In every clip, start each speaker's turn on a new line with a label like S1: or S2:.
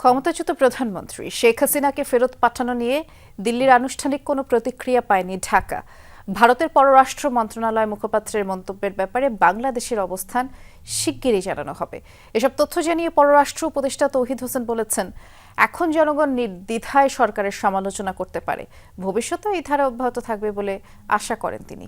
S1: ক্ষমতাচ্যুত প্রধানমন্ত্রী শেখ হাসিনাকে ফেরত পাঠানো নিয়ে দিল্লির আনুষ্ঠানিক কোনো প্রতিক্রিয়া পায়নি ঢাকা। ভারতের পররাষ্ট্র মন্ত্রণালয় মুখপাত্রের মন্তব্যের ব্যাপারে বাংলাদেশের অবস্থান শিগগিরই জানানো হবে। এসব তথ্য জানিয়ে পররাষ্ট্র উপদেষ্টা তৌহিদ হোসেন বলেছেন, এখন জনগণ নির্দ্বিধায় সরকারের সমালোচনা করতে পারে। ভবিষ্যতেও এই ধারা অব্যাহত থাকবে বলে আশা করেন তিনি।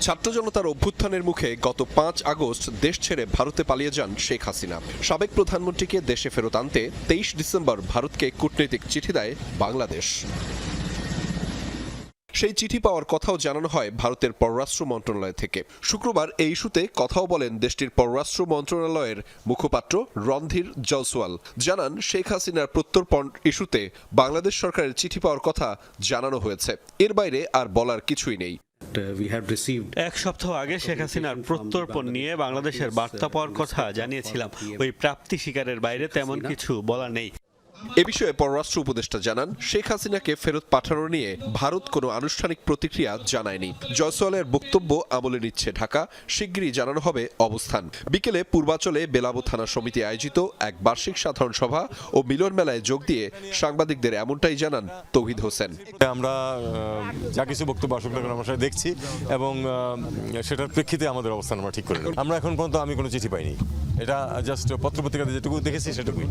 S2: ছাত্র জনতার অভ্যুত্থানের মুখে গত পাঁচ আগস্ট দেশ ছেড়ে ভারতে পালিয়ে যান শেখ হাসিনা। সাবেক প্রধানমন্ত্রীকে দেশে ফেরত আনতে তেইশ ডিসেম্বর ভারতকে কূটনৈতিক চিঠি দেয় বাংলাদেশ। সেই চিঠি পাওয়ার কথাও জানানো হয় ভারতের পররাষ্ট্র মন্ত্রণালয় থেকে। শুক্রবার এই ইস্যুতে কথাও বলেন দেশটির পররাষ্ট্র মন্ত্রণালয়ের মুখপাত্র রণধীর জয়সওয়াল। জানান, শেখ হাসিনার প্রত্যর্পণ ইস্যুতে বাংলাদেশ সরকারের চিঠি পাওয়ার কথা জানানো হয়েছে। এর বাইরে আর বলার কিছুই নেই।
S3: Uh,
S4: এক সপ্তাহ আগে শেখ হাসিনার প্রত্যর্পণ নিয়ে বাংলাদেশের বার্তা পাওয়ার কথা জানিয়েছিলাম। ওই প্রাপ্তি শিকারের বাইরে তেমন কিছু বলা নেই।
S2: এ বিষয়ে পররাষ্ট্র উপদেষ্টা জানান শেখ হাসিনাকে ফেরত পাঠানো নিয়ে ভারত কোনো আনুষ্ঠানিক প্রতিক্রিয়া জানায়নি। জয়সওয়ালের বক্তব্য আমলে নিচ্ছে ঢাকা শিগগিরই জানানো হবে অবস্থান। বিকেলে পূর্বাচলে বেলাবো থানা সমিতি আয়োজিত এক বার্ষিক সাধারণ সভা ও মিলন মেলায় যোগ দিয়ে সাংবাদিকদের এমনটাই জানান তৌহিদ হোসেন।
S5: আমরা যা কিছু বক্তব্য আসুক না আমরা দেখছি এবং সেটার প্রেক্ষিতে আমাদের অবস্থান আমরা ঠিক করে আমরা এখন পর্যন্ত আমি কোনো চিঠি পাইনি। এটা জাস্ট পত্রপত্রিকাতে যেটুকু দেখেছি সেটুকুই।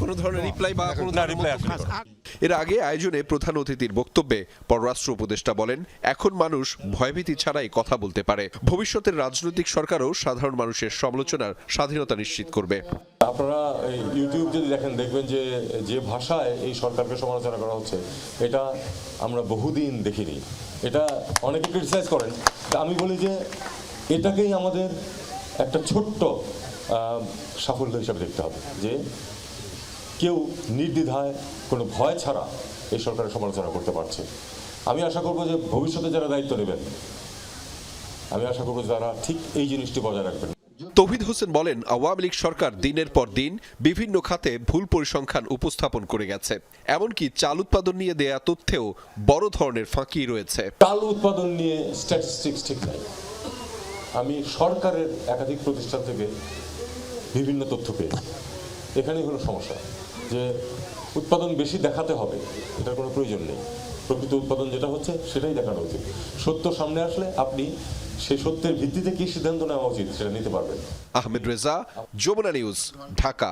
S2: কোনো ধরনের রিপ্লাই বা কোনো
S5: না রিপ্লাই আসলে
S2: এর আগে আয়োজনে প্রধান অতিথির বক্তব্যে পররাষ্ট্র উপদেষ্টা বলেন এখন মানুষ ভয়ভীতি ছাড়াই কথা বলতে পারে। ভবিষ্যতের রাজনৈতিক সরকারও সাধারণ মানুষের সমালোচনার স্বাধীনতা নিশ্চিত করবে।
S5: আপনারা এই ইউটিউব যদি দেখেন দেখবেন যে যে ভাষায় এই সরকারকে সমালোচনা করা হচ্ছে এটা আমরা বহুদিন দেখিনি। এটা অনেকে ক্রিটিসাইজ করেন। তা আমি বলি যে এটাকেই আমাদের একটা ছোট্ট সাফল্য হিসাবে দেখতে হবে। যে কেউ নির্দ্বিধায় কোনো ভয় ছাড়া এই সরকারের সমালোচনা করতে পারছে। আমি আশা করব যে ভবিষ্যতে যারা দায়িত্ব নেবেন আমি আশা করব যারা ঠিক এই জিনিসটি বজায় রাখবেন।
S2: তৌহিদ হোসেন বলেন আওয়ামী লীগ সরকার দিনের পর দিন বিভিন্ন খাতে ভুল পরিসংখ্যান উপস্থাপন করে গেছে। এমনকি চাল উৎপাদন নিয়ে দেয়া তথ্যেও বড় ধরনের ফাঁকি রয়েছে।
S5: চাল উৎপাদন নিয়ে স্ট্যাটিস্টিক্স ঠিক নাই। আমি সরকারের একাধিক প্রতিষ্ঠান থেকে বিভিন্ন তথ্য পেয়েছি। এখানেই হলো সমস্যা। যে উৎপাদন বেশি দেখাতে হবে, এটার কোনো প্রয়োজন নেই। প্রকৃত উৎপাদন যেটা হচ্ছে সেটাই দেখানো উচিত। সত্য সামনে আসলে আপনি সেই সত্যের ভিত্তিতে কি সিদ্ধান্ত নেওয়া উচিত সেটা নিতে পারবেন।
S2: আহমেদ রেজা, যমুনা নিউজ, ঢাকা।